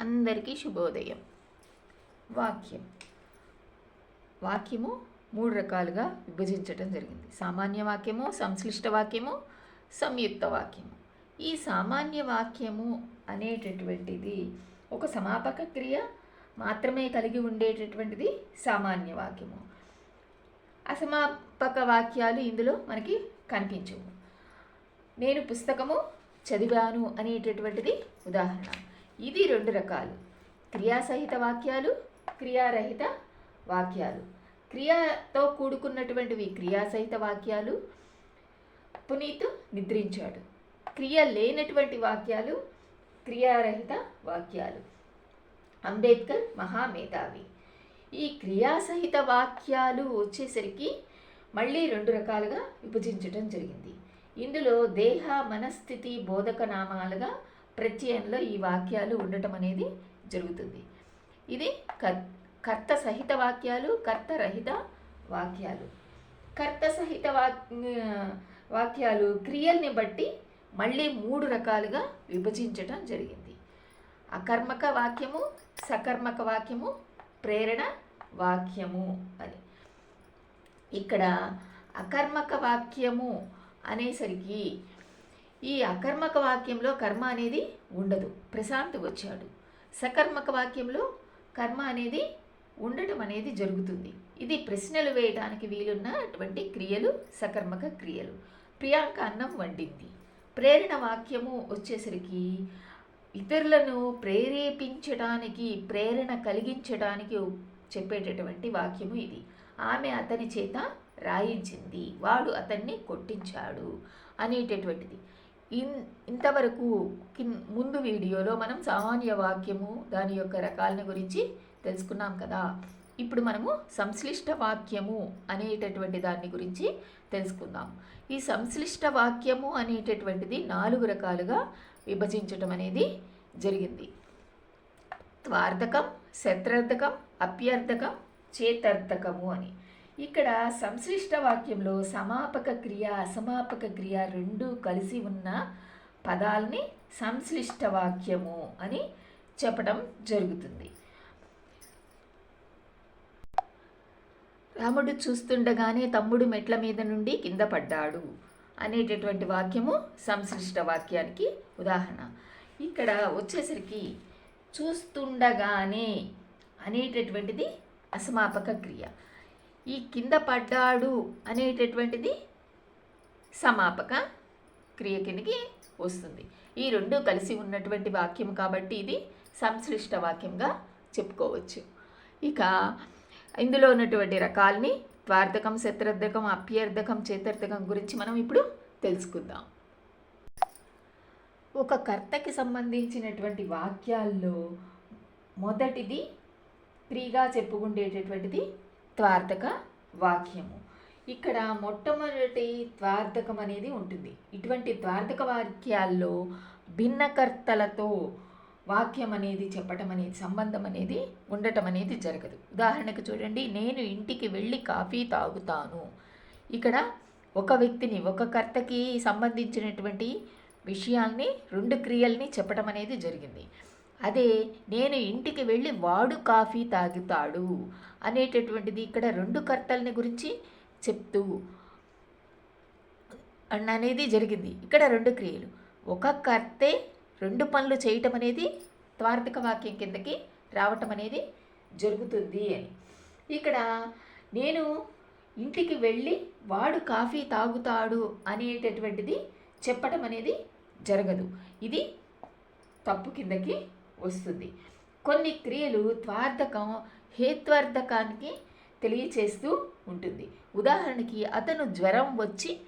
అందరికీ శుభోదయం. వాక్యం. వాక్యము మూడు రకాలుగా విభజించటం జరిగింది. సామాన్య వాక్యము సంశ్లిష్ట వాక్యము సంయుక్త వాక్యము. ఈ సామాన్య వాక్యము అనేటటువంటిది ఒక సమాపక క్రియ మాత్రమే కలిగి ఉండేటటువంటిది సామాన్య వాక్యము. అసమాపక వాక్యాలు ఇందులో మనకి కనిపించవు. నేను పుస్తకము చదివాను అనేటటువంటిది ఉదాహరణ. ఇది రెండు రకాలు. క్రియాసహిత వాక్యాలు క్రియారహిత వాక్యాలు. క్రియతో కూడుకున్నటువంటివి క్రియాసహిత వాక్యాలు పునీత్ నిద్రించాడు. క్రియ లేనటువంటి వాక్యాలు క్రియారహిత వాక్యాలు. అంబేద్కర్ మహామేధావి. ఈ క్రియాసహిత వాక్యాలు వచ్చేసరికి మళ్ళీ రెండు రకాలుగా విభజించడం జరిగింది. ఇందులో దేహ మనస్థితి బోధక నామాలుగా ప్రత్యయంలో ఈ వాక్యాలు ఉండటం అనేది జరుగుతుంది. ఇది కర్త సహిత వాక్యాలు కర్త రహిత వాక్యాలు. కర్త సహిత వాక్ వాక్యాలు క్రియల్ని బట్టి మళ్ళీ మూడు రకాలుగా విభజించటం జరిగింది. అకర్మక వాక్యము సకర్మక వాక్యము ప్రేరణ వాక్యము అని. ఇక్కడ అకర్మక వాక్యము అనేసరికి ఈ అకర్మక వాక్యంలో కర్మ అనేది ఉండదు. ప్రశాంత్ వచ్చాడు. సకర్మక వాక్యంలో కర్మ అనేది ఉండటం అనేది జరుగుతుంది. ఇది ప్రశ్నలు వేయడానికి వీలున్నటువంటి క్రియలు సకర్మక క్రియలు. ప్రియాంక అన్నం వండింది. ప్రేరణ వాక్యము వచ్చేసరికి ఇతరులను ప్రేరేపించడానికి ప్రేరణ కలిగించడానికి చెప్పేటటువంటి వాక్యము ఇది. ఆమె అతని చేత రాయించింది. వాడు అతన్ని కొట్టించాడు అనేటటువంటిది. ఇన్ ఇంతవరకు కిన్ ముందు వీడియోలో మనం సామాన్య వాక్యము దాని యొక్క రకాలను గురించి తెలుసుకున్నాం కదా. ఇప్పుడు మనము సంశ్లిష్ట వాక్యము అనేటటువంటి దాని గురించి తెలుసుకుందాం. ఈ సంశ్లిష్ట వాక్యము అనేటటువంటిది నాలుగు రకాలుగా విభజించటం అనేది జరిగింది. త్వార్థకం శత్రార్థకం అప్యర్థకం చేతర్థకము అని. ఇక్కడ సంశ్లిష్ట వాక్యంలో సమాపక క్రియ అసమాపక క్రియ రెండు కలిసి ఉన్న పదాల్ని సంశ్లిష్ట వాక్యము అని చెప్పడం జరుగుతుంది. రాముడు చూస్తుండగానే తమ్ముడు మెట్ల మీద నుండి కింద పడ్డాడు అనేటటువంటి వాక్యము సంశ్లిష్ట వాక్యానికి ఉదాహరణ. ఇక్కడ వచ్చేసరికి చూస్తుండగానే అనేటటువంటిది అసమాపక క్రియ. ఈ కింద పడ్డాడు అనేటటువంటిది సమాపక క్రియ కిందకి వస్తుంది. ఈ రెండు కలిసి ఉన్నటువంటి వాక్యం కాబట్టి ఇది సంశ్లిష్ట వాక్యంగా చెప్పుకోవచ్చు. ఇక ఇందులో ఉన్నటువంటి రకాల్ని త్వార్థకం శత్రర్థకం అప్యర్థకం చేతర్థకం గురించి మనం ఇప్పుడు తెలుసుకుందాం. ఒక కర్తకి సంబంధించినటువంటి వాక్యాల్లో మొదటిది త్రీగా చెప్పుకుండేటటువంటిది త్వార్థక వాక్యము. ఇక్కడ మొట్టమొదటి త్వార్థకం అనేది ఉంటుంది. ఇటువంటి త్వార్థక వాక్యాల్లో భిన్నకర్తలతో వాక్యం అనేది చెప్పటం అనేది సంబంధం అనేది ఉండటం అనేది జరగదు. ఉదాహరణకు చూడండి నేను ఇంటికి వెళ్ళి కాఫీ తాగుతాను. ఇక్కడ ఒక వ్యక్తిని ఒక కర్తకి సంబంధించినటువంటి విషయాల్ని రెండు క్రియల్ని చెప్పడం అనేది జరిగింది. అదే నేను ఇంటికి వెళ్ళి వాడు కాఫీ తాగుతాడు అనేటటువంటిది ఇక్కడ రెండు కర్తల్ని గురించి చెప్తూ అనేది జరిగింది. ఇక్కడ రెండు క్రియలు. ఒక కర్తే రెండు పనులు చేయటం అనేది త్వార్థక వాక్యం కిందకి రావటం అనేది జరుగుతుంది అని. ఇక్కడ నేను ఇంటికి వెళ్ళి వాడు కాఫీ తాగుతాడు అనేటటువంటిది చెప్పటం అనేది జరగదు. ఇది తప్పు కిందకి వస్తుంది. కొన్ని క్రియలు త్వార్థకం హేత్వార్థకానికి తెలియచేస్తూ ఉంటుంది. ఉదాహరణకి అతను జ్వరం వచ్చి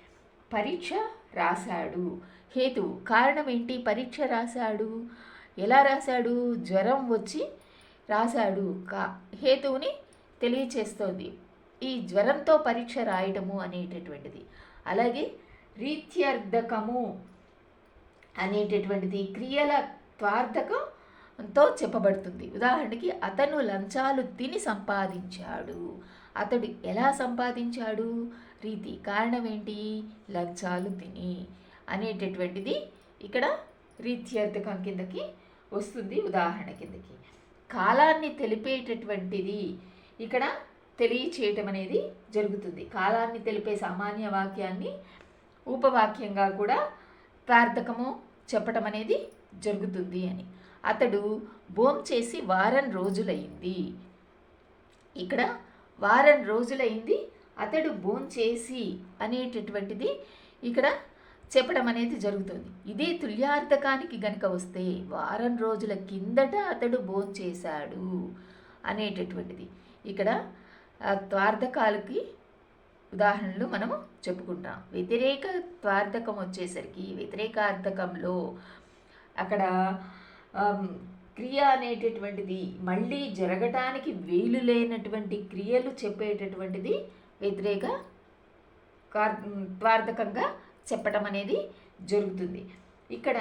పరీక్ష రాశాడు. హేతు కారణం ఏంటి పరీక్ష రాశాడు? ఎలా రాశాడు? జ్వరం వచ్చి రాశాడు. కా హేతువుని తెలియచేస్తోంది. ఈ జ్వరంతో పరీక్ష రాయటము అనేటటువంటిది. అలాగే రీత్యర్థకము అనేటటువంటిది. క్రియల తో చెప్పబడుతుంది. ఉదాహరణకి అతను లంచాలు తిని సంపాదించాడు. అతడు ఎలా సంపాదించాడు? రీతి కారణం ఏంటి లంచాలు తిని అనేటటువంటిది ఇక్కడ రీత్యర్థకం కిందకి వస్తుంది ఉదాహరణ కిందకి. కాలాన్ని తెలిపేటటువంటిది ఇక్కడ తెలియచేయటం అనేది జరుగుతుంది. కాలాన్ని తెలిపే సామాన్య వాక్యాన్ని ఉపవాక్యంగా కూడా ప్రార్థకము చెప్పటం అనేది జరుగుతుంది అని. అతడు భోం చేసి వారం రోజులైంది. ఇక్కడ వారం రోజులైంది అతడు భోం చేసి అనేటటువంటిది ఇక్కడ చెప్పడం అనేది జరుగుతుంది. ఇదే తుల్యార్థకానికి గనుక వస్తే వారం రోజుల కిందట అతడు భోం చేశాడు అనేటటువంటిది. ఇక్కడ త్వార్థకాలకి ఉదాహరణలు మనము చెప్పుకుంటాం. వ్యతిరేక త్వార్థకం వచ్చేసరికి వ్యతిరేకార్థకంలో అక్కడ క్రియ అనేటటువంటిది మళ్ళీ జరగటానికి వీలు లేనటువంటి క్రియలు చెప్పేటటువంటిది వ్యతిరేక త్వార్థకంగా చెప్పటం అనేది జరుగుతుంది. ఇక్కడ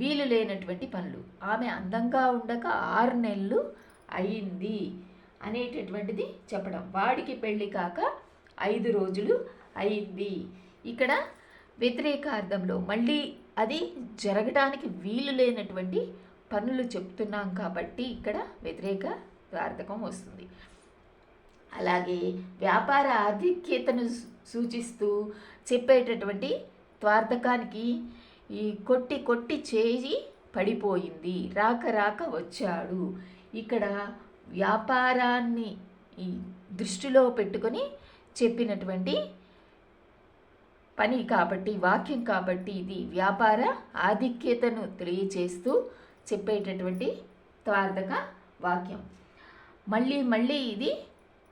వీలు లేనటువంటి పనులు. ఆమె అందంగా ఉండక ఆరు నెలలు అయింది అనేటటువంటిది చెప్పడం వాడికి పెళ్ళి కాక ఐదు రోజులు అయింది. ఇక్కడ వ్యతిరేకార్థంలో మళ్ళీ అది జరగడానికి వీలు లేనటువంటి పనులు చెప్తున్నాం కాబట్టి ఇక్కడ వ్యతిరేక వార్థకం వస్తుంది. అలాగే వ్యాపార ఆధిక్యతను సూచిస్తూ చెప్పేటటువంటి త్వార్థకానికి ఈ కొట్టి కొట్టి చేయి పడిపోయింది. రాక రాక వచ్చాడు. ఇక్కడ వ్యాపారాన్ని ఈ దృష్టిలో పెట్టుకొని చెప్పినటువంటి పని కాబట్టి వాక్యం కాబట్టి ఇది వ్యాపార ఆధిక్యతను తెలియచేస్తూ చెప్పేటటువంటి త్వార్థక వాక్యం. మళ్ళీ మళ్ళీ ఇది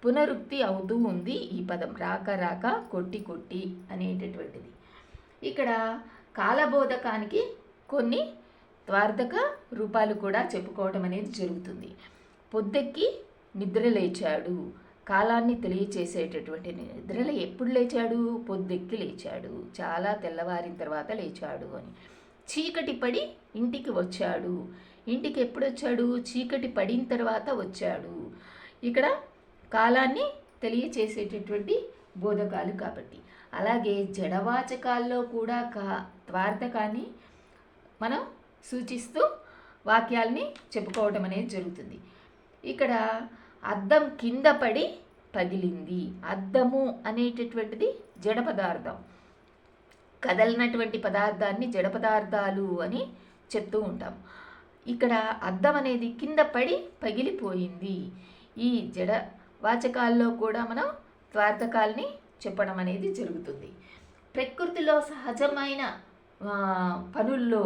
పునరుక్తి అవుతూ ఉంది. ఈ పదం రాక రాక కొట్టి కొట్టి అనేటటువంటిది. ఇక్కడ కాలబోధకానికి కొన్ని త్వార్థక రూపాలు కూడా చెప్పుకోవడం అనేది జరుగుతుంది. పొద్దెక్కి నిద్ర లేచాడు. కాలాన్ని తెలియచేసేటటువంటి నిద్రలో ఎప్పుడు లేచాడు? పొద్దెక్కి లేచాడు. చాలా తెల్లవారిన తర్వాత లేచాడు అని. చీకటి పడి ఇంటికి వచ్చాడు. ఇంటికి ఎప్పుడు వచ్చాడు? చీకటి పడిన తర్వాత వచ్చాడు. ఇక్కడ కాలాన్ని తెలియచేసేటటువంటి బోధకాలు కాబట్టి. అలాగే జడవాచకాల్లో కూడా కా ద్వార్థకాన్ని మనం సూచిస్తూ వాక్యాల్ని చెప్పుకోవడం అనేది జరుగుతుంది. ఇక్కడ అద్దం కింద పడి పగిలింది. అద్దము అనేటటువంటిది జడ పదార్థం. కదలినటువంటి పదార్థాన్ని జడ పదార్థాలు అని చెప్తూ ఉంటాం. ఇక్కడ అద్దం అనేది కింద పడి పగిలిపోయింది. ఈ జడ వాచకాల్లో కూడా మనం త్వార్థకాల్ని చెప్పడం అనేది జరుగుతుంది. ప్రకృతిలో సహజమైన పనుల్లో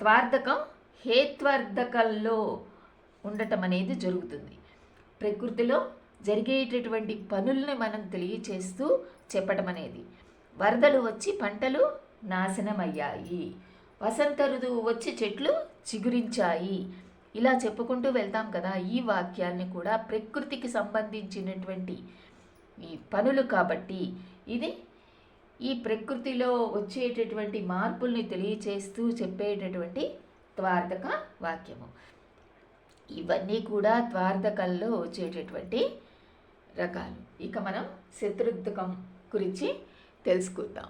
త్వార్థకం హేత్వార్థకంలో ఉండటం అనేది జరుగుతుంది. ప్రకృతిలో జరిగేటటువంటి పనుల్ని మనం తెలియచేస్తూ చెప్పటం అనేది. వరదలు వచ్చి పంటలు నాశనమయ్యాయి. వసంత ఋతువు వచ్చి చెట్లు చిగురించాయి. ఇలా చెప్పుకుంటూ వెళ్తాం కదా ఈ వాక్యాన్ని కూడా ప్రకృతికి సంబంధించినటువంటి ఈ పనులు కాబట్టి. ఇది ఈ ప్రకృతిలో వచ్చేటటువంటి మార్పుల్ని తెలియచేస్తూ చెప్పేటటువంటి ద్వార్థక వాక్యము. ఇవన్నీ కూడా ద్వార్థకల్లో వచ్చేటటువంటి రకాలు. ఇక మనం శత్రుర్థకం గురించి తెలుసుకుందాం.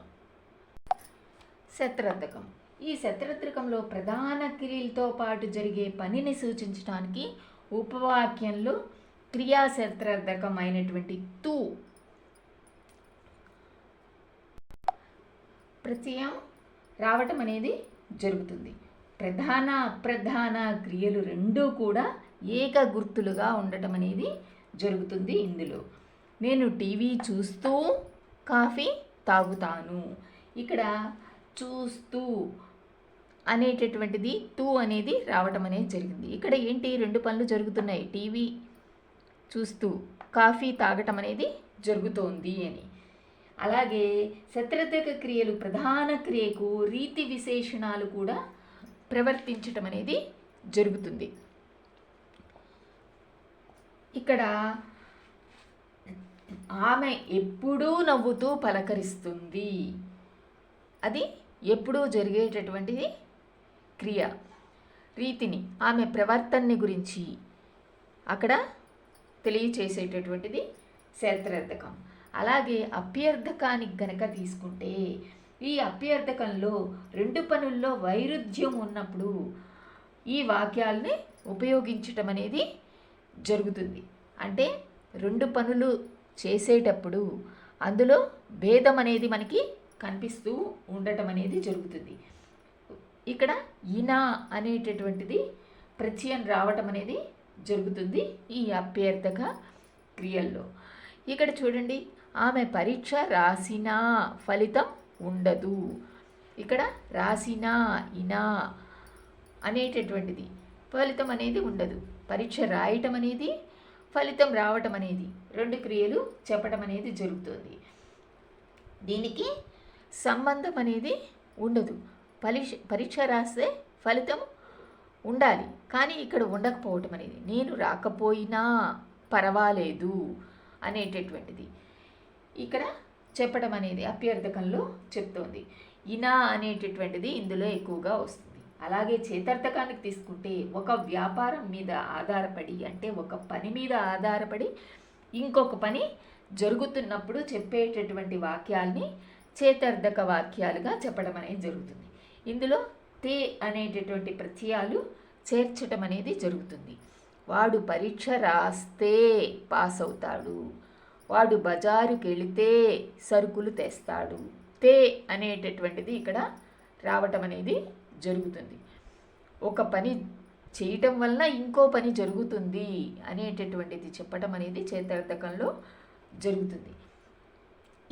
శత్రుర్థకం ఈ శత్రుర్థకంలో ప్రధాన క్రియలతో పాటు జరిగే పనిని సూచించడానికి ఉపవాక్యంలో క్రియాశత్రర్థకం అయినటువంటి తూ. ప్రత్యయం రావటం అనేది జరుగుతుంది. ప్రధాన అప్రధాన క్రియలు రెండూ కూడా ఏక గుర్తులుగా ఉండటం అనేది జరుగుతుంది ఇందులో. నేను టీవీ చూస్తూ కాఫీ తాగుతాను. ఇక్కడ చూస్తూ అనేటటువంటిది తూ అనేది రావటం అనేది జరిగింది. ఇక్కడ ఏంటి? రెండు పనులు జరుగుతున్నాయి. టీవీ చూస్తూ కాఫీ తాగటం అనేది జరుగుతోంది అని. అలాగే శత్రుర్థక క్రియలు ప్రధాన క్రియకు రీతి విశేషణాలు కూడా ప్రవర్తించటం అనేది జరుగుతుంది. ఇక్కడ ఆమె ఎప్పుడూ నవ్వుతూ పలకరిస్తుంది. అది ఎప్పుడూ జరిగేటటువంటిది క్రియ. రీతిని ఆమె ప్రవర్తనని గురించి అక్కడ తెలియచేసేటటువంటిది శత్రర్థకం అలాగే అభ్యర్థకానికి గనక తీసుకుంటే ఈ అభ్యర్థకంలో రెండు పనుల్లో వైరుధ్యం ఉన్నప్పుడు ఈ వాక్యాలని ఉపయోగించటం అనేది జరుగుతుంది. అంటే రెండు పనులు చేసేటప్పుడు అందులో భేదం అనేది మనకి కనిపిస్తూ ఉండటం అనేది జరుగుతుంది. ఇక్కడ ఇన అనేటటువంటిది ప్రత్యయం రావటం అనేది జరుగుతుంది ఈ అభ్యర్థక క్రియల్లో. ఇక్కడ చూడండి ఆమె పరీక్ష రాసినా ఫలితం ఉండదు. ఇక్కడ రాసినా ఇనా అనేటటువంటిది ఫలితం అనేది ఉండదు. పరీక్ష రాయటం అనేది ఫలితం రావటం అనేది రెండు క్రియలు చెప్పటం అనేది జరుగుతుంది. దీనికి సంబంధం అనేది ఉండదు. పరీక్ష పరీక్ష రాస్తే ఫలితం ఉండాలి. కానీ ఇక్కడ ఉండకపోవటం అనేది నేను రాకపోయినా పర్వాలేదు అనేటటువంటిది. ఇక్కడ చెప్పడం అనేది అభ్యర్థకంలో చెప్తోంది. ఇనా అనేటటువంటిది ఇందులో ఎక్కువగా వస్తుంది. అలాగే చేతర్థకానికి తీసుకుంటే ఒక వ్యాపారం మీద ఆధారపడి అంటే ఒక పని మీద ఆధారపడి ఇంకొక పని జరుగుతున్నప్పుడు చెప్పేటటువంటి వాక్యాల్ని చేతర్థక వాక్యాలుగా చెప్పడం అనేది జరుగుతుంది. ఇందులో తే అనేటటువంటి ప్రత్యయాలు చేర్చటం అనేది జరుగుతుంది. వాడు పరీక్ష రాస్తే పాస్ అవుతాడు. వాడు బజారుకి వెళితే సరుకులు తెస్తాడు. తే అనేటటువంటిది ఇక్కడ రావటం అనేది జరుగుతుంది. ఒక పని చేయటం వల్ల ఇంకో పని జరుగుతుంది అనేటటువంటిది చెప్పటం అనేది చేతార్థకంలో జరుగుతుంది.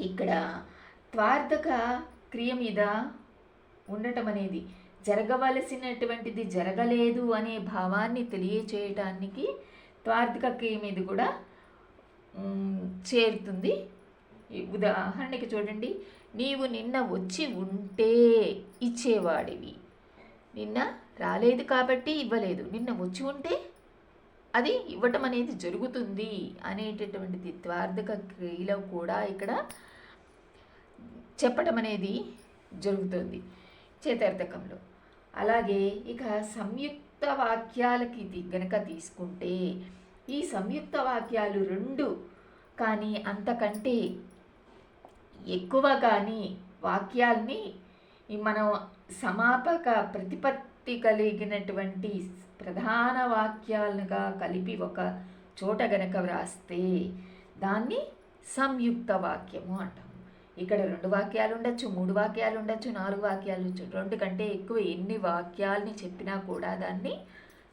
ఇక్కడ త్వార్థక క్రియ మీద ఉండటం అనేది జరగవలసినటువంటిది జరగలేదు అనే భావాన్ని తెలియచేయటానికి త్వార్థక క్రియ మీద కూడా చేరుతుంది. ఉదాహరణకి చూడండి. నీవు నిన్న వచ్చి ఉంటే ఇచ్చేవాడివి. నిన్న రాలేదు కాబట్టి ఇవ్వలేదు. నిన్న వచ్చి ఉంటే అది ఇవ్వటం అనేది జరుగుతుంది అనేటటువంటిది ద్వార్థక క్రియలో కూడా ఇక్కడ చెప్పటం అనేది జరుగుతుంది చేతార్థకంలో. అలాగే ఇక సంయుక్త వాక్యాలకి గనక తీసుకుంటే ఈ సంయుక్త వాక్యాలు రెండు కానీ అంతకంటే ఎక్కువ కానీ వాక్యాల్ని మనం సమాపక ప్రతిపత్తి కలిగినటువంటి ప్రధాన వాక్యాలుగా కలిపి ఒక చోట గనక వ్రాస్తే దాన్ని సంయుక్త వాక్యము అంటాము. ఇక్కడ రెండు వాక్యాలు ఉండొచ్చు మూడు వాక్యాలు ఉండొచ్చు నాలుగు వాక్యాలు ఉండొచ్చు. రెండు కంటే ఎక్కువ ఎన్ని వాక్యాల్ని చెప్పినా కూడా దాన్ని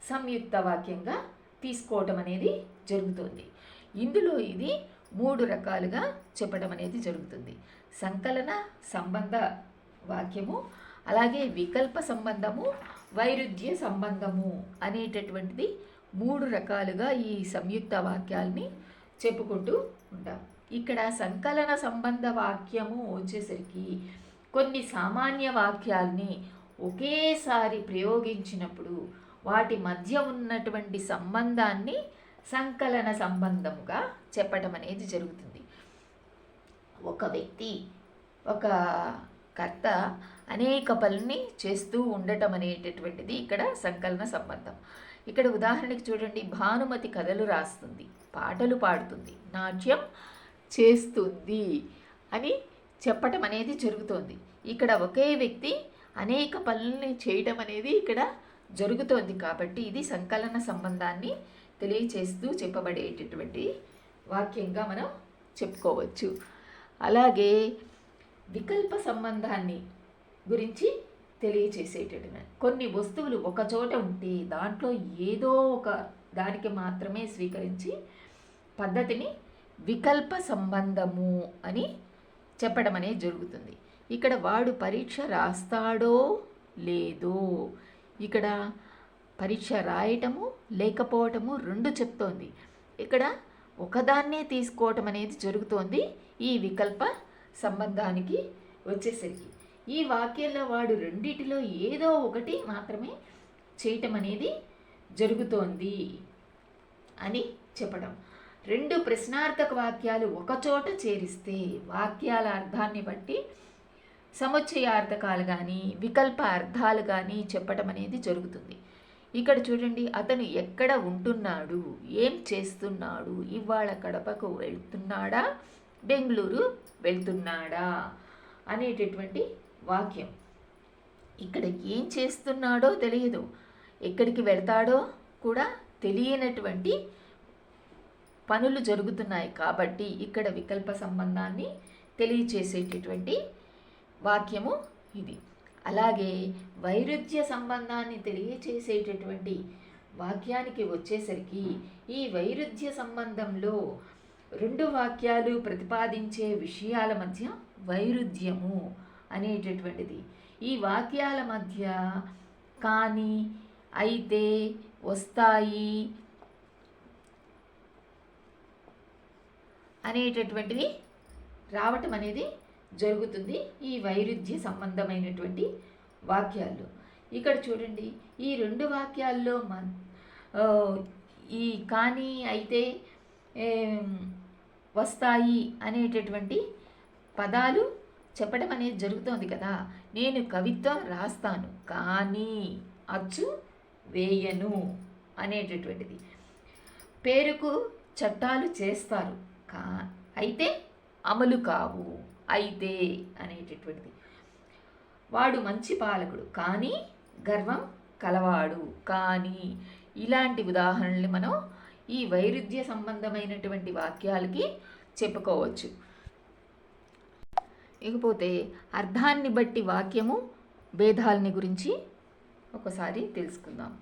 సంయుక్త వాక్యంగా తీసుకోవటం అనేది జరుగుతుంది. ఇందులో ఇది మూడు రకాలుగా చెప్పడం అనేది జరుగుతుంది. సంకలన సంబంధ వాక్యము అలాగే వికల్ప సంబంధము వైరుధ్య సంబంధము అనేటటువంటిది మూడు రకాలుగా ఈ సంయుక్త వాక్యాల్ని చెప్పుకుంటూ ఉంటాం. ఇక్కడ సంకలన సంబంధ వాక్యము వచ్చేసరికి కొన్ని సామాన్య వాక్యాల్ని ఒకేసారి ప్రయోగించినప్పుడు వాటి మధ్య ఉన్నటువంటి సంబంధాన్ని సంకలన సంబంధముగా చెప్పటం అనేది జరుగుతుంది. ఒక వ్యక్తి ఒక కర్త అనేక పనుల్ని చేస్తూ ఉండటం అనేటటువంటిది ఇక్కడ సంకలన సంబంధం. ఇక్కడ ఉదాహరణకి చూడండి భానుమతి కథలు రాస్తుంది పాటలు పాడుతుంది నాట్యం చేస్తుంది అని చెప్పటం అనేది జరుగుతోంది. ఇక్కడ ఒకే వ్యక్తి అనేక పనుల్ని చేయడం అనేది ఇక్కడ జరుగుతోంది కాబట్టి ఇది సంకలన సంబంధాన్ని తెలియచేస్తూ చెప్పబడేటటువంటి వాక్యంగా మనం చెప్పుకోవచ్చు. అలాగే వికల్ప సంబంధాన్ని గురించి తెలియచేసేటటువంటి కొన్ని వస్తువులు ఒక చోట ఉంటే దాంట్లో ఏదో ఒక దానికి మాత్రమే స్వీకరించి పద్ధతిని వికల్ప సంబంధము అని చెప్పడం అనేది జరుగుతుంది. ఇక్కడ వాడు పరీక్ష రాస్తాడో లేదో ఇక్కడ పరీక్ష రాయటము లేకపోవటము రెండు చెప్తోంది. ఇక్కడ ఒకదాన్నే తీసుకోవటం అనేది జరుగుతోంది. ఈ వికల్ప సంబంధానికి వచ్చేసరికి. ఈ వాక్యంలో వాడు రెండిటిలో ఏదో ఒకటి మాత్రమే చేయటం అనేది జరుగుతోంది అని చెప్పడం. రెండు ప్రశ్నార్థక వాక్యాలు ఒకచోట చేరిస్తే వాక్యాల అర్థాన్ని బట్టి సముచ్చయార్థకాలు కానీ వికల్ప అర్థాలు కానీ చెప్పటం అనేది జరుగుతుంది. ఇక్కడ చూడండి అతను ఎక్కడ ఉంటున్నాడు? ఏం చేస్తున్నాడు? ఇవాళ కడపకు వెళ్తున్నాడా? బెంగళూరు వెళ్తున్నాడా అనేటటువంటి వాక్యం. ఇక్కడ ఏం చేస్తున్నాడో తెలియదు. ఎక్కడికి వెళ్తాడో కూడా తెలియనటువంటి పనులు జరుగుతున్నాయి కాబట్టి ఇక్కడ వికల్ప సంబంధాన్ని తెలియచేసేటటువంటి వాక్యము ఇది. అలాగే వైరుధ్య సంబంధాన్ని తెలియచేసేటటువంటి వాక్యానికి వచ్చేసరికి ఈ వైరుధ్య సంబంధంలో రెండు వాక్యాలు ప్రతిపాదించే విషయాల మధ్య వైరుధ్యము అనేటటువంటిది. ఈ వాక్యాల మధ్య కానీ అయితే వస్తాయి అనేటటువంటివి రావటం అనేది జరుగుతుంది. ఈ వైరుధ్య సంబంధమైనటువంటి వాక్యాల్లో ఇక్కడ చూడండి ఈ రెండు వాక్యాల్లో మన ఈ కానీ అయితే వస్తాయి అనేటటువంటి పదాలు చెప్పడం అనేది జరుగుతోంది కదా. నేను కవిత్వం రాస్తాను. కానీ అచ్చు వేయను అనేటటువంటిది. పేరుకు చట్టాలు చేస్తారు. కా అయితే అమలు కావు. అయితే అనేటటువంటిది. వాడు మంచి పాలకుడు. కానీ గర్వం కలవాడు. కానీ ఇలాంటి ఉదాహరణలు మనం ఈ వైరుధ్య సంబంధమైనటువంటి వాక్యాలకి చెప్పుకోవచ్చు. ఇకపోతే అర్థాన్ని బట్టి వాక్యము భేదాలని గురించి ఒకసారి తెలుసుకుందాం.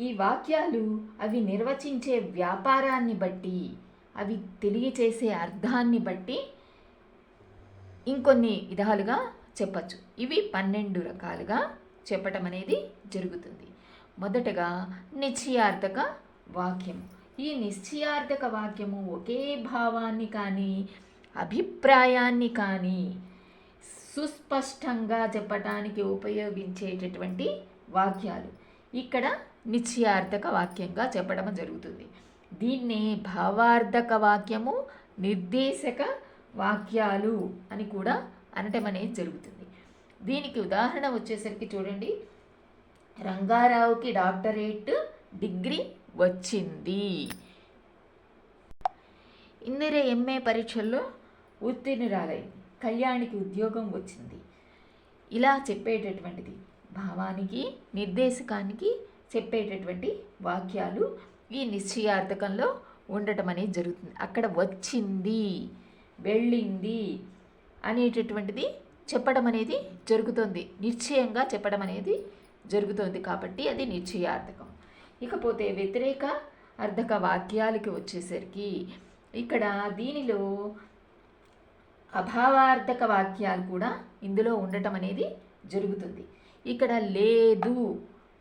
ఈ వాక్యాలు అవి నిర్వచించే వ్యాపారాన్ని బట్టి అవి తెలియచేసే అర్థాన్ని బట్టి ఇంకొన్ని విధాలుగా చెప్పచ్చు. ఇవి పన్నెండు రకాలుగా చెప్పటం అనేది జరుగుతుంది. మొదటగా నిశ్చయార్థక వాక్యము ఈ నిశ్చయార్థక వాక్యము ఒకే భావాన్ని కానీ అభిప్రాయాన్ని కానీ సుస్పష్టంగా చెప్పటానికి ఉపయోగించేటటువంటి వాక్యాలు. ఇక్కడ నిశ్చయార్థక వాక్యంగా చెప్పడం జరుగుతుంది. దీన్ని భావార్థక వాక్యము నిర్దేశక వాక్యాలు అని కూడా అనటం అనేది జరుగుతుంది. దీనికి ఉదాహరణ వచ్చేసరికి చూడండి. రంగారావుకి డాక్టరేట్ డిగ్రీ వచ్చింది. ఇందిర ఎంఏ పరీక్షల్లో ఉత్తీర్ణురాలైంది. కళ్యాణికి ఉద్యోగం వచ్చింది. ఇలా చెప్పేటటువంటిది. భావానికి నిర్దేశకానికి చెప్పేటటువంటి వాక్యాలు ఈ నిశ్చయార్థకంలో ఉండటం అనేది జరుగుతుంది. అక్కడ వచ్చింది వెళ్ళింది అనేటటువంటిది చెప్పడం అనేది జరుగుతుంది. నిశ్చయంగా చెప్పడం అనేది జరుగుతోంది కాబట్టి అది నిశ్చయార్థకం. ఇకపోతే వ్యతిరేక అర్థక వాక్యాలకి వచ్చేసరికి ఇక్కడ దీనిలో అభావార్థక వాక్యాలు కూడా ఇందులో ఉండటం అనేది జరుగుతుంది. ఇక్కడ లేదు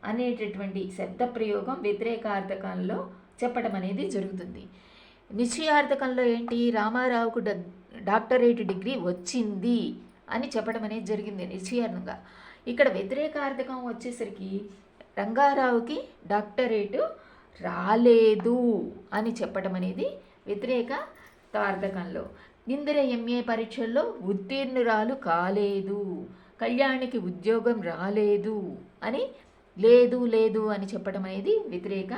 అనేటటువంటి శబ్ద ప్రయోగం వ్యతిరేకార్థకంలో చెప్పడం అనేది జరుగుతుంది. నిశ్చయార్థకంలో ఏంటి? రామారావుకు డాక్టరేట్ డిగ్రీ వచ్చింది అని చెప్పడం అనేది జరిగింది నిశ్చయార్థంగా. ఇక్కడ వ్యతిరేకార్థకం వచ్చేసరికి రంగారావుకి డాక్టరేటు రాలేదు అని చెప్పడం అనేది వ్యతిరేక తార్థకంలో ఇందిర ఎంఏ పరీక్షల్లో ఉత్తీర్ణురాలు కాలేదు. కళ్యాణికి ఉద్యోగం రాలేదు అని లేదు లేదు అని చెప్పడం అనేది వ్యతిరేక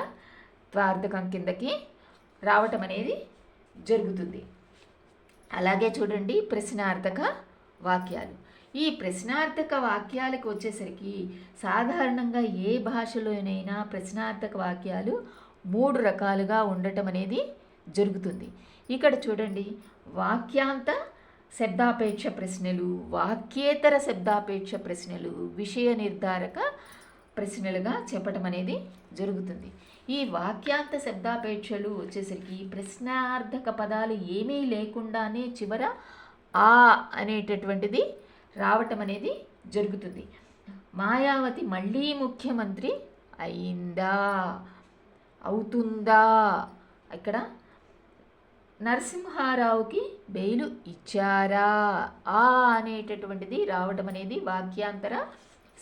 త్వార్థకం కిందకి రావటం అనేది జరుగుతుంది. అలాగే చూడండి ప్రశ్నార్థక వాక్యాలు. ఈ ప్రశ్నార్థక వాక్యాలకు వచ్చేసరికి సాధారణంగా ఏ భాషలోనైనా ప్రశ్నార్థక వాక్యాలు మూడు రకాలుగా ఉండటం అనేది జరుగుతుంది. ఇక్కడ చూడండి వాక్యాంత శబ్దాపేక్ష ప్రశ్నలు వాక్యేతర శబ్దాపేక్ష ప్రశ్నలు విషయ నిర్ధారక ప్రశ్నలుగా చెప్పటం అనేది జరుగుతుంది. ఈ వాక్యాంత శబ్దాపేక్షలు వచ్చేసరికి ప్రశ్నార్థక పదాలు ఏమీ లేకుండానే చివర ఆ అనేటటువంటిది రావటం అనేది జరుగుతుంది. మాయావతి మళ్ళీ ముఖ్యమంత్రి అయిందా? అవుతుందా? ఇక్కడ నరసింహారావుకి బెయిలు ఇచ్చారా? ఆ అనేటటువంటిది రావటం అనేది వాక్యాంతర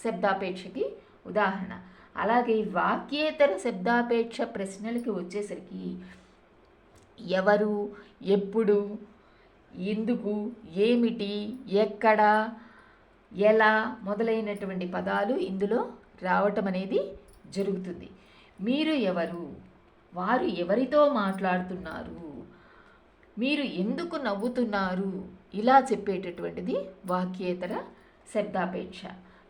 శబ్దాపేక్షకి ఉదాహరణ. అలాగే వాక్యేతర శబ్దాపేక్ష ప్రశ్నలకి వచ్చేసరికి ఎవరు ఎప్పుడు ఎందుకు ఏమిటి ఎక్కడ ఎలా మొదలైనటువంటి పదాలు ఇందులో రావటం అనేది జరుగుతుంది. మీరు ఎవరు? వారు ఎవరితో మాట్లాడుతున్నారు? మీరు ఎందుకు నవ్వుతున్నారు? ఇలా చెప్పేటటువంటిది వాక్యేతర శబ్దాపేక్ష.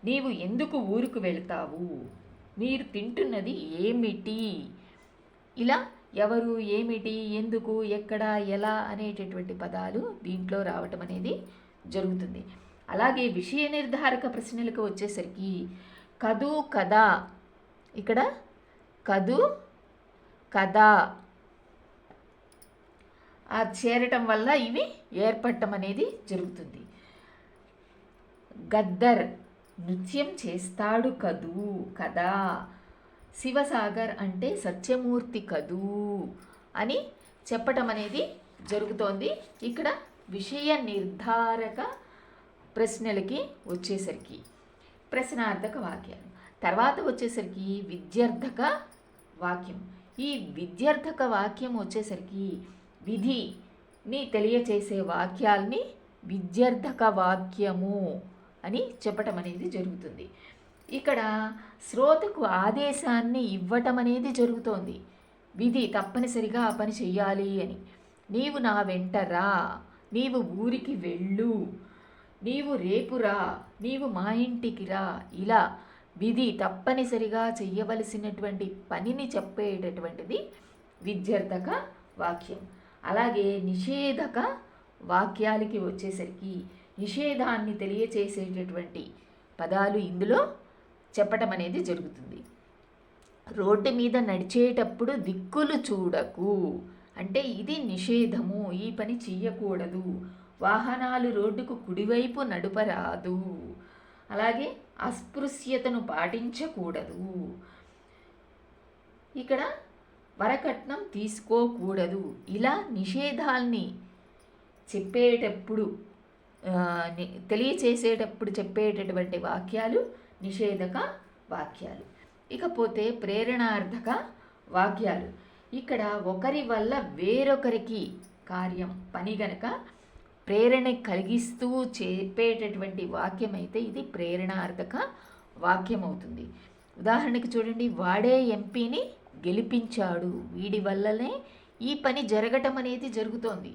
నీవు ఎందుకు ఊరుకు వెళ్తావు? మీరు తింటున్నది ఏమిటి? ఇలా ఎవరు ఏమిటి ఎందుకు ఎక్కడ ఎలా అనేటటువంటి పదాలు దీంట్లో రావటం అనేది జరుగుతుంది. అలాగే విషయ నిర్ధారక ప్రశ్నలకు వచ్చేసరికి కదు కదా. ఇక్కడ కదు కదా. ఆ చేరటం వల్ల ఇవి ఏర్పడటం అనేది జరుగుతుంది. గద్దర్ నృత్యం చేస్తాడు కదూ కదా. శివసాగర్ అంటే సత్యమూర్తి కదూ అని చెప్పటం అనేది జరుగుతోంది. ఇక్కడ విషయ నిర్ధారక ప్రశ్నలకి వచ్చేసరికి ప్రశ్నార్థక వాక్యాలు. తర్వాత వచ్చేసరికి విద్యార్థక వాక్యం. ఈ విద్యార్థక వాక్యం వచ్చేసరికి విధిని తెలియచేసే వాక్యాల్ని విద్యార్థక వాక్యము అని చెప్పటం అనేది జరుగుతుంది. ఇక్కడ శ్రోతకు ఆదేశాన్ని ఇవ్వటం అనేది జరుగుతోంది. విధి తప్పనిసరిగా ఆ పని చెయ్యాలి అని. నీవు నా వెంట రా. నీవు ఊరికి వెళ్ళు. నీవు రేపు రా. నీవు మా ఇంటికి రా. ఇలా విధి తప్పనిసరిగా చెయ్యవలసినటువంటి పనిని చెప్పేటటువంటిది విద్యార్థక వాక్యం. అలాగే నిషేధక వాక్యాలకి వచ్చేసరికి నిషేధాన్ని తెలియచేసేటటువంటి పదాలు ఇందులో చెప్పటం అనేది జరుగుతుంది. రోడ్డు మీద నడిచేటప్పుడు దిక్కులు చూడకు. అంటే ఇది నిషేధము ఈ పని చెయ్యకూడదు. వాహనాలు రోడ్డుకు కుడివైపు నడుపరాదు. అలాగే అస్పృశ్యతను పాటించకూడదు. ఇక్కడ వరకట్నం తీసుకోకూడదు. ఇలా నిషేధాల్ని చెప్పేటప్పుడు తెలియచేసేటప్పుడు చెప్పేటటువంటి వాక్యాలు నిషేధక వాక్యాలు. ఇకపోతే ప్రేరణార్థక వాక్యాలు. ఇక్కడ ఒకరి వల్ల వేరొకరికి కార్యం పని గనక ప్రేరణ కలిగిస్తూ చెప్పేటటువంటి వాక్యం అయితే ఇది ప్రేరణార్థక వాక్యం అవుతుంది ఉదాహరణకి చూడండి వాడే ఎంపీని గెలిపించాడు. వీడి వల్లనే ఈ పని జరగటం అనేది జరుగుతోంది.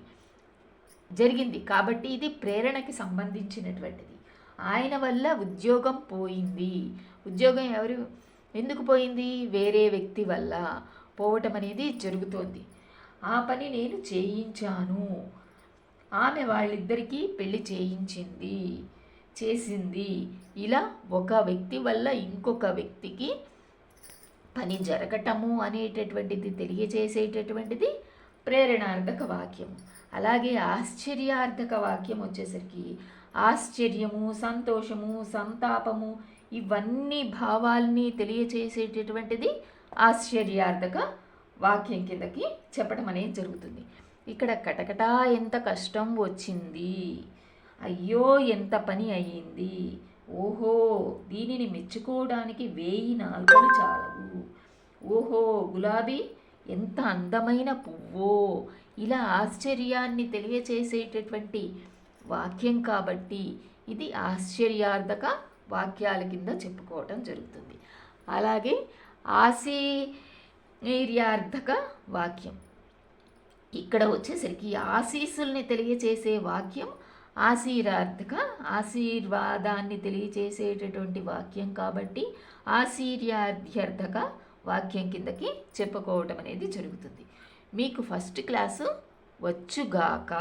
జరిగింది. కాబట్టి ఇది ప్రేరణకి సంబంధించినటువంటిది. ఆయన వల్ల ఉద్యోగం పోయింది. ఉద్యోగం ఎవరు? ఎందుకు పోయింది? వేరే వ్యక్తి వల్ల పోవటం అనేది జరుగుతోంది. ఆ పని నేను చేయించాను. ఆమె వాళ్ళిద్దరికీ పెళ్ళి చేయించింది చేసింది. ఇలా ఒక వ్యక్తి వల్ల ఇంకొక వ్యక్తికి పని జరగటము అనేటటువంటిది తెలియజేసేటటువంటిది ప్రేరణార్థక వాక్యం అలాగే ఆశ్చర్యార్థక వాక్యం వచ్చేసరికి ఆశ్చర్యము సంతోషము సంతాపము ఇవన్నీ భావాల్ని తెలియచేసేటటువంటిది ఆశ్చర్యార్థక వాక్యం కిందకి చెప్పడం అనేది జరుగుతుంది. ఇక్కడ కటకటా ఎంత కష్టం వచ్చింది అయ్యో ఎంత పని అయ్యింది ఓహో దీనిని మెచ్చుకోవడానికి వేయి నాలుగులు చాలవు ఓహో గులాబీ ఎంత అందమైన పువ్వో ఇలా ఆశ్చర్యాన్ని తెలియచేసేటటువంటి వాక్యం కాబట్టి ఇది ఆశ్చర్యార్థక వాక్యాల కింద చెప్పుకోవటం జరుగుతుంది. అలాగే ఆశీర్యార్థక వాక్యం. ఇక్కడ వచ్చేసరికి ఆశీస్సుల్ని తెలియచేసే వాక్యం ఆశీరార్థక ఆశీర్వాదాన్ని తెలియచేసేటటువంటి వాక్యం కాబట్టి ఆశీర్యాధ్యర్థక వాక్యం కిందకి చెప్పుకోవటం అనేది జరుగుతుంది. మీకు ఫస్ట్ క్లాసు వచ్చుగాక.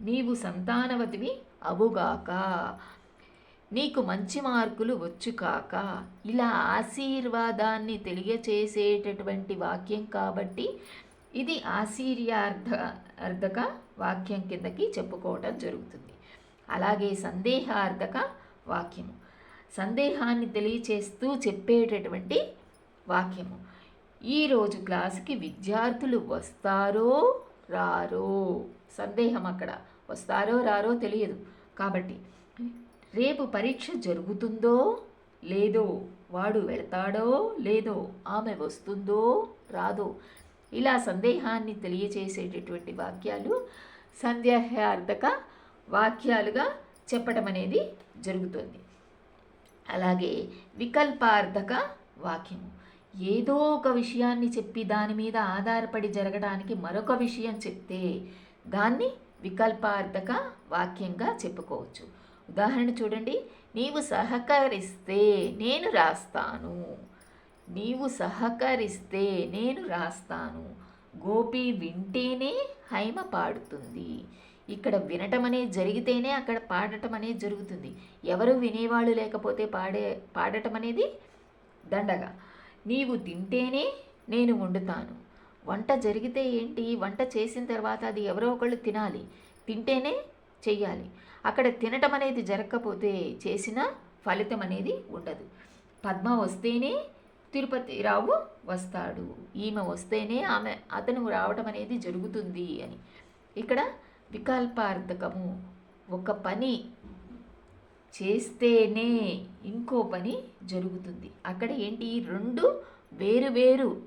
నీవు సంతానవతివి అవుగాక నీకు మంచి మార్కులు వచ్చుకాక. ఇలా ఆశీర్వాదాన్ని తెలియచేసేటటువంటి వాక్యం కాబట్టి ఇది ఆశీర్యార్థ అర్థక వాక్యం కిందకి చెప్పుకోవటం జరుగుతుంది. అలాగే సందేహార్థక వాక్యము. సందేహాన్ని తెలియచేస్తూ చెప్పేటటువంటి వాక్యము. ఈరోజు క్లాసుకి విద్యార్థులు వస్తారో రారో? సందేహం అక్కడ. వస్తారో రారో తెలియదు. కాబట్టి రేపు పరీక్ష జరుగుతుందో లేదో వాడు వెళతాడో లేదో ఆమె వస్తుందో రాదో ఇలా సందేహాన్ని తెలియచేసేటటువంటి వాక్యాలు సందేహార్థక వాక్యాలుగా చెప్పడం అనేది జరుగుతుంది. అలాగే వికల్పార్థక వాక్యము. ఏదో ఒక విషయాన్ని చెప్పి దాని మీద ఆధారపడి జరగడానికి మరొక విషయం చెప్తే దాన్ని వికల్పార్థక వాక్యంగా చెప్పుకోవచ్చు. ఉదాహరణ చూడండి. నీవు సహకరిస్తే నేను రాస్తాను. నీవు సహకరిస్తే నేను రాస్తాను. గోపి వింటేనే హైమ పాడుతుంది. ఇక్కడ వినటం అనేది జరిగితేనే అక్కడ పాడటం అనేది జరుగుతుంది. ఎవరు వినేవాళ్ళు లేకపోతే పాడే పాడటం అనేది దండగా. నీవు తింటేనే నేను వండుతాను. వంట జరిగితే ఏంటి? వంట చేసిన తర్వాత అది ఎవరో ఒకళ్ళు తినాలి. తింటేనే చెయ్యాలి. అక్కడ తినటం అనేది జరగకపోతే చేసిన ఫలితం అనేది ఉండదు. పద్మ వస్తేనే తిరుపతి రావు వస్తాడు. ఈమె వస్తేనే ఆమె అతను రావటం అనేది జరుగుతుంది అని. ఇక్కడ వికల్పార్థకము. ఒక పని చేస్తేనే ఇంకో పని జరుగుతుంది. అక్కడ ఏంటి? రెండు వేరు వేరు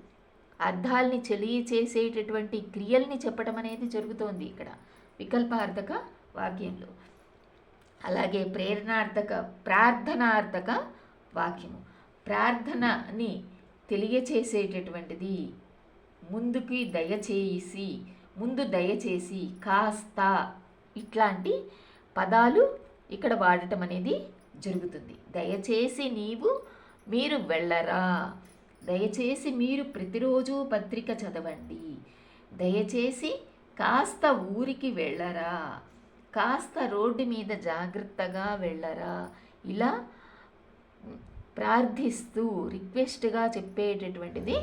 అర్థాల్ని తెలియచేసేటటువంటి క్రియల్ని చెప్పడం అనేది జరుగుతోంది ఇక్కడ. వికల్పార్థక వాక్యంలో. అలాగే ప్రేరణార్థక ప్రార్థనార్థక వాక్యము. ప్రార్థనని తెలియచేసేటటువంటిది ముందుకి దయచేసి ముందు దయచేసి కాస్త ఇట్లాంటి పదాలు ఇక్కడ వాడటం అనేది జరుగుతుంది. దయచేసి నీవు మీరు వెళ్ళరా. దయచేసి మీరు ప్రతిరోజు పత్రిక చదవండి. దయచేసి కాస్త ఊరికి వెళ్ళరా. కాస్త రోడ్డు మీద జాగ్రత్తగా వెళ్ళరా. ఇలా ప్రార్థిస్తూ రిక్వెస్ట్గా చెప్పేటటువంటిది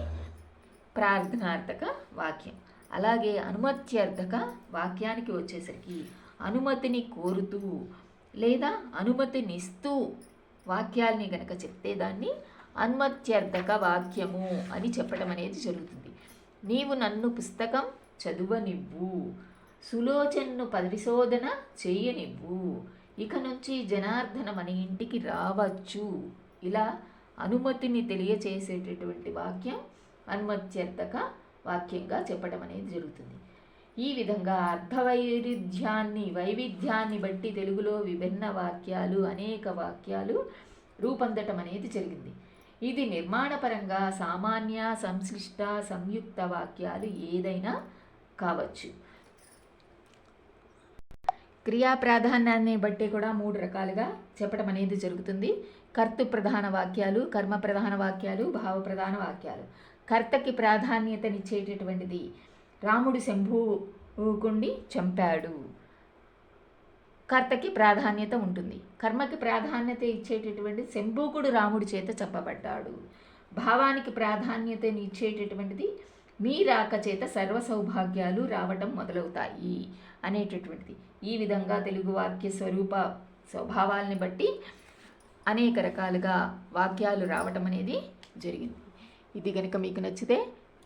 ప్రార్థనార్థక వాక్యం. అలాగే అనుమత్యర్థక వాక్యానికి వచ్చేసరికి అనుమతిని కోరుతూ లేదా అనుమతినిస్తూ వాక్యాల్ని గనక చెప్తే దాన్ని అన్మత్యర్థక వాక్యము అని చెప్పడం అనేది జరుగుతుంది. నీవు నన్ను పుస్తకం చదువనివ్వు. సులోచన్ను పరిశోధన చేయనివ్వు. ఇక నుంచి జనార్దన మన ఇంటికి రావచ్చు. ఇలా అనుమతిని తెలియచేసేటటువంటి వాక్యం అన్మత్యర్థక వాక్యంగా చెప్పడం అనేది జరుగుతుంది. ఈ విధంగా అర్థవైరుధ్యాన్ని వైవిధ్యాన్ని బట్టి తెలుగులో విభిన్న వాక్యాలు అనేక వాక్యాలు రూపొందటం అనేది జరిగింది. ఇది నిర్మాణపరంగా సామాన్య సంశ్లిష్ట సంయుక్త వాక్యాలు ఏదైనా కావచ్చు. క్రియా ప్రాధాన్యాన్ని బట్టి కూడా మూడు రకాలుగా చెప్పడం అనేది జరుగుతుంది. కర్తృ ప్రధాన వాక్యాలు కర్మ ప్రధాన వాక్యాలు భావ ప్రధాన వాక్యాలు. కర్తకి ప్రాధాన్యతనిచ్చేటటువంటిది రాముడు శంభుకుండి చంపాడు. కర్తకి ప్రాధాన్యత ఉంటుంది. కర్మకి ప్రాధాన్యత ఇచ్చేటటువంటి శంభూకుడు రాముడి చేత చెప్పబడ్డాడు. భావానికి ప్రాధాన్యతని ఇచ్చేటటువంటిది మీ రాక చేత సర్వ సౌభాగ్యాలు రావటం మొదలవుతాయి అనేటటువంటిది. ఈ విధంగా తెలుగు వాక్య స్వరూప స్వభావాల్ని బట్టి అనేక రకాలుగా వాక్యాలు రావటం అనేది జరిగింది. ఇది కనుక మీకు నచ్చితే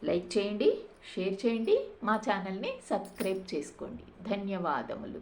లైక్ చేయండి షేర్ చేయండి మా ఛానల్ని సబ్స్క్రైబ్ చేసుకోండి. ధన్యవాదములు.